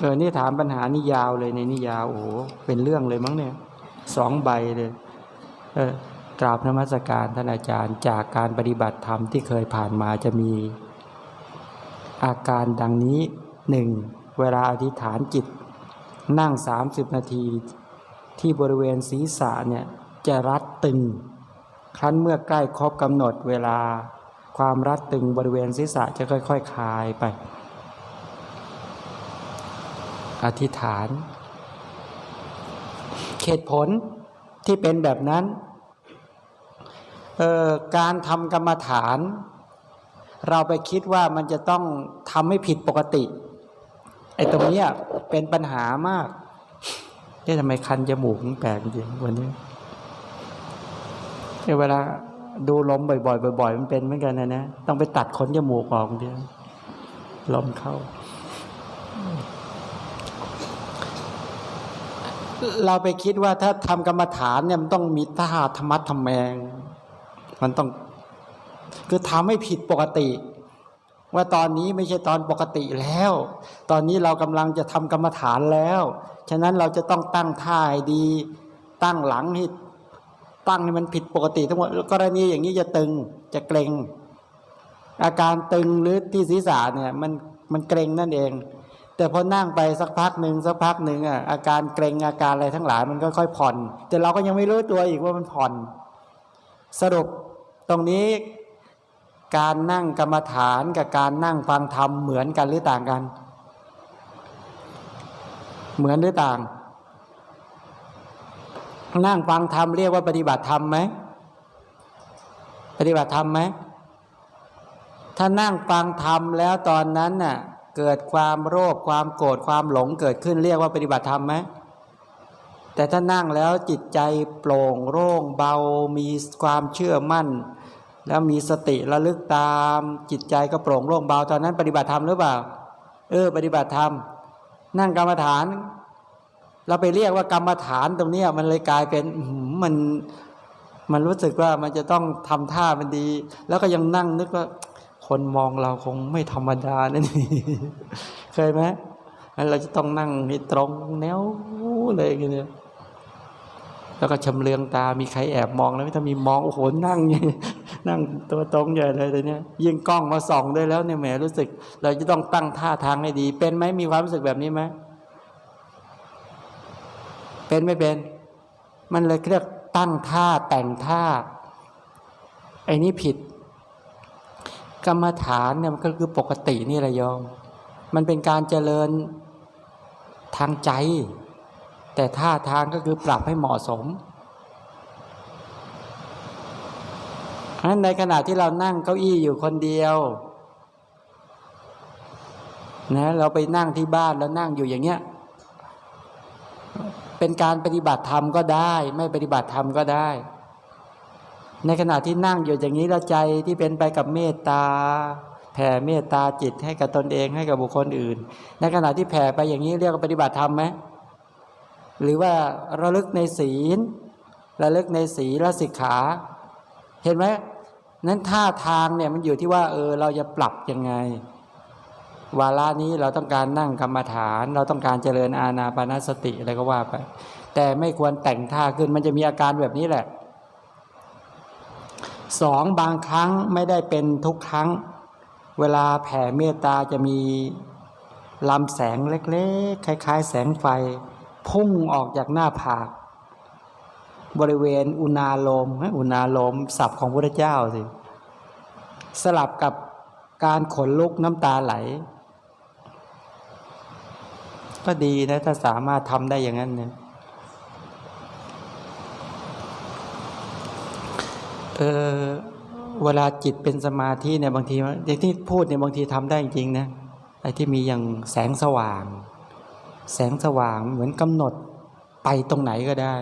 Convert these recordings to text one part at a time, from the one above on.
เออนี่ถามปัญหานี่ยาวเลยในนี่ยาวโอ้โหเป็นเรื่องเลยมั้งเนี่ยสองใบเลยเออกราบนมัสการท่านอาจารย์จากการปฏิบัติธรรมที่เคยผ่านมาจะมี อาการดังนี้หนึ่งเวลาอธิษฐานจิต นั่ง 30 นาทีที่บริเวณศีรษะเนี่ยจะรัดตึง ครั้นเมื่อใกล้ครบกำหนดเวลาความรัดตึงบริเวณศีรษะจะค่อย ๆคคลายไป อธิษฐานเหตุผลที่เป็นแบบนั้น การทำกรรมฐาน เราไปคิดว่ามันจะต้องทำให้ผิดปกติ ไอ้ตรงเนี้ยเป็นปัญหามากเอ๊ะทำไมคันจมูกแปลกจริงวันนี้เอ้เวลาดูลมบ่อยๆบ่อยๆมันเป็นเหมือนกันนะนะ ต้องไปตัดขนจมูกออกเดียวลมเข้า เราไปคิดว่าถ้าทำกรรมฐานเนี่ยมันต้องมีท่าธรรมะธรรมแมง มันต้อง คือทำให้ผิดปกติ ว่าตอนนี้ไม่ใช่ตอนปกติแล้ว ตอนนี้เรากำลังจะทำกรรมฐานแล้ว ฉะนั้นเราจะต้องตั้งท่าดี ตั้งหลังให้ตั้งให้มันผิดปกติทั้งหมดกรณีอย่างนี้จะตึงจะเกร็งอาการตึงหรือที่ศีรษะเนี่ยมันมันเกร็งนั่นเอง แต่พอนั่งไปสักพักหนึ่งสักพักหนึ่งอะอาการเกร็งอาการอะไรทั้งหลายมันก็ค่อยผ่อน แต่เราก็ยังไม่รู้ตัวอีกว่ามันผ่อน สรุปตรงนี้การนั่งกรรมฐานกับการนั่งฟังธรรมเหมือนกันหรือต่างกัน เหมือนหรือต่าง นั่งฟังธรรมเรียกว่าปฏิบัติธรรมไหมปฏิบัติธรรมไหมถ้านั่งฟังธรรมแล้วตอนนั้นน่ะ เกิดความโลภความโกรธความหลงเกิดขึ้นเรียกว่าปฏิบัติธรรมไหมแต่ถ้านั่งแล้วจิตใจโปร่งโล่งเบา มีความเชื่อมั่น แล้วมีสติระลึกตาม จิตใจก็โปร่งโล่งเบาตอนนั้นปฏิบัติธรรมหรือเปล่า เออ ปฏิบัติธรรม นั่งกรรมฐาน เราไปเรียกว่ากรรมฐานตรงนี้มันเลยกลายเป็นมันมันรู้สึกว่ามันจะต้องทำท่ามันดี แล้วก็ยังนั่งนึกว่า คนมองเราคงไม่ธรรมดานะนี่เคยไหมงั้นเราจะต้องนั่งให้ตรงแนวเลยอย่างเงี้ยแล้วก็ชำเลืองตา มีใครแอบมองแล้วถ้ามีมองโอ้โหนั่งอย่างนั่งตัวตรงใหญ่เลยแต่เนี้ยยิงกล้องมาส่องด้วยแล้วเนี่ยแหมรู้สึก เราจะต้องตั้งท่าทางให้ดี เป็นไหมมีความรู้สึกแบบนี้ไหมเป็นไม่เป็น มันเลยเรียกตั้งท่าแต่งท่าไอ้นี่ผิด กรรมฐานเนี่ยมันก็คือปกตินี่แหละโยมมันเป็นการเจริญทางใจ แต่ท่าทางก็คือปรับให้เหมาะสมเพราะฉะนั้นในขณะที่เรานั่งเก้าอี้อยู่คนเดียวนะเราไปนั่งที่บ้านแล้วนั่งอยู่อย่างเงี้ย เป็นการปฏิบัติธรรมก็ได้ ไม่ปฏิบัติธรรมก็ได้ ในขณะที่นั่งอยู่อย่างนี้แล้วใจที่เป็นไปกับเมตตาแผ่เมตตาจิตให้กับตนเองให้กับบุคคลอื่น ในขณะที่แผ่ไปอย่างนี้เรียกว่าปฏิบัติธรรมไหมหรือว่าระลึกในศีล ระลึกในศีลสิกขา เห็นไหมนั้นท่าทางเนี่ยมันอยู่ที่ว่าเออเราจะปรับยังไง วาระนี้เราต้องการนั่งกรรมฐาน เราต้องการเจริญอาณาปานสติอะไรก็ว่าไป แต่ไม่ควรแต่งท่าขึ้นมันจะมีอาการแบบนี้แหละ สองบางครั้งไม่ได้เป็นทุกครั้ง เวลาแผ่เมตตาจะมีลำแสงเล็กๆ คล้ายๆ แสงไฟ พุ่งออกจากหน้าผาก บริเวณอุณาโลมอุณาโลมศัพท์ของพระเจ้าสิ สลับกับการขนลุกน้ำตาไหล ก็ดีนะถ้าสามารถทำได้อย่างนั้นเนี่ย เออเวลาจิตเป็นสมาธิเนี่ยบางทีอย่างที่พูดเนี่ยบางทีทำได้จริงนะไอ้ที่มีอย่างแสงสว่าง แสงสว่างเหมือนกำหนดไปตรงไหนก็ได้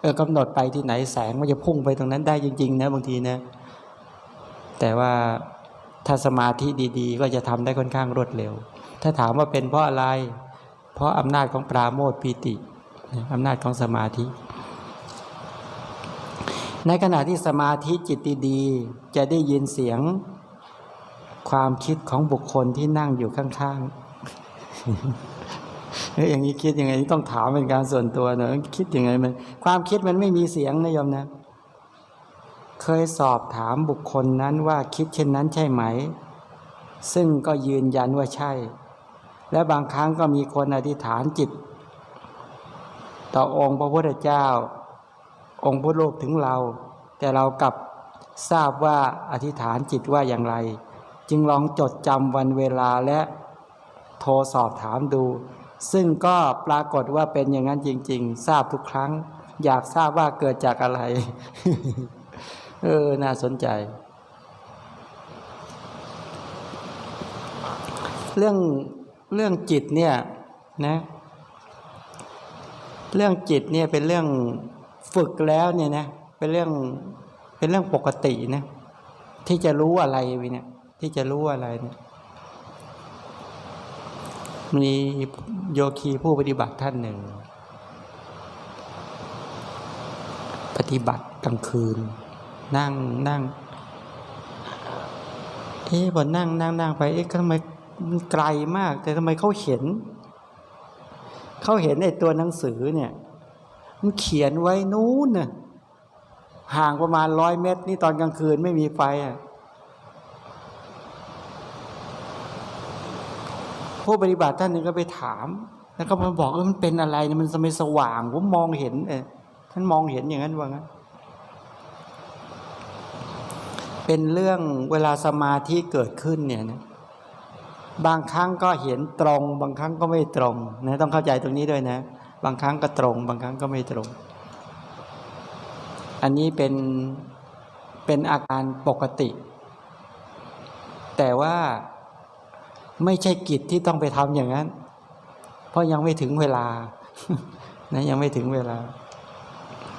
เออกำหนดไปที่ไหนแสงมันจะพุ่งไปตรงนั้นได้จริง ๆ นะบางทีนะ แต่ว่าถ้าสมาธิดีๆ ก็จะทำได้ค่อนข้างรวดเร็ว ถ้าถามว่าเป็นเพราะอะไร เพราะอำนาจของปราโมทย์ปีติอำนาจของสมาธิ ในขณะที่สมาธิจิตดีจะได้ยินเสียงความคิดของบุคคลที่นั่งอยู่ข้างๆอย่างนี้คิดยังไงต้องถามเป็นการส่วนตัวหน่อยคิดยังไงมัน ความคิดมันไม่มีเสียงนะโยมนะ เคยสอบถามบุคคลนั้นว่าคิดเช่นนั้นใช่ไหม ซึ่งก็ยืนยันว่าใช่ และบางครั้งก็มีคนอธิษฐานจิต ต่อองค์พระพุทธเจ้า องค์พระรูปถึงเรา แต่เรากลับทราบว่าอธิษฐานจิตว่าอย่างไร จึงลองจดจำวันเวลาและโทรสอบถามดู ซึ่งก็ปรากฏว่าเป็นอย่างนั้นจริง ๆ ทราบทุกครั้ง อยากทราบว่าเกิดจากอะไร เออ น่าสนใจ เรื่องเรื่องจิตเนี่ยนะ เรื่องจิตเนี่ยเป็นเรื่อง ฝึกแล้วเนี่ยนะเป็นเรื่องเป็นเรื่องปกตินะที่จะรู้อะไรเนี่ย ที่จะรู้อะไรเนี่ยมีโยคีผู้ปฏิบัติท่านหนึ่ง ปฏิบัติกลางคืน นั่งนั่งเอ๊ะพอนั่งนั่งนั่งไปเอ๊ะทำไมมันไกลมาก แต่ทำไมเขาเห็น เขาเห็นไอ้ตัวหนังสือเนี่ย มันเขียนไว้นู้นน่ะห่างประมาณร้อยเมตร นี่ตอนกลางคืนไม่มีไฟอะผู้ปฏิบัติท่านหนึ่งก็ไปถามแล้วก็มาบอกเออมันเป็นอะไรมันทำไมสว่างผมมองเห็นเออท่านมองเห็นอย่างนั้นว่างั้นเป็นเรื่องเวลาสมาธิเกิดขึ้นเนี่ยนะบางครั้งก็เห็นตรง บางครั้งก็ไม่ตรงนะต้องเข้าใจตรงนี้ด้วยนะ บางครั้งก็ตรง บางครั้งก็ไม่ตรง อันนี้เป็นเป็นอาการปกติ แต่ว่าไม่ใช่กิจที่ต้องไปทำอย่างนั้น เพราะยังไม่ถึงเวลานะยังไม่ถึงเวลา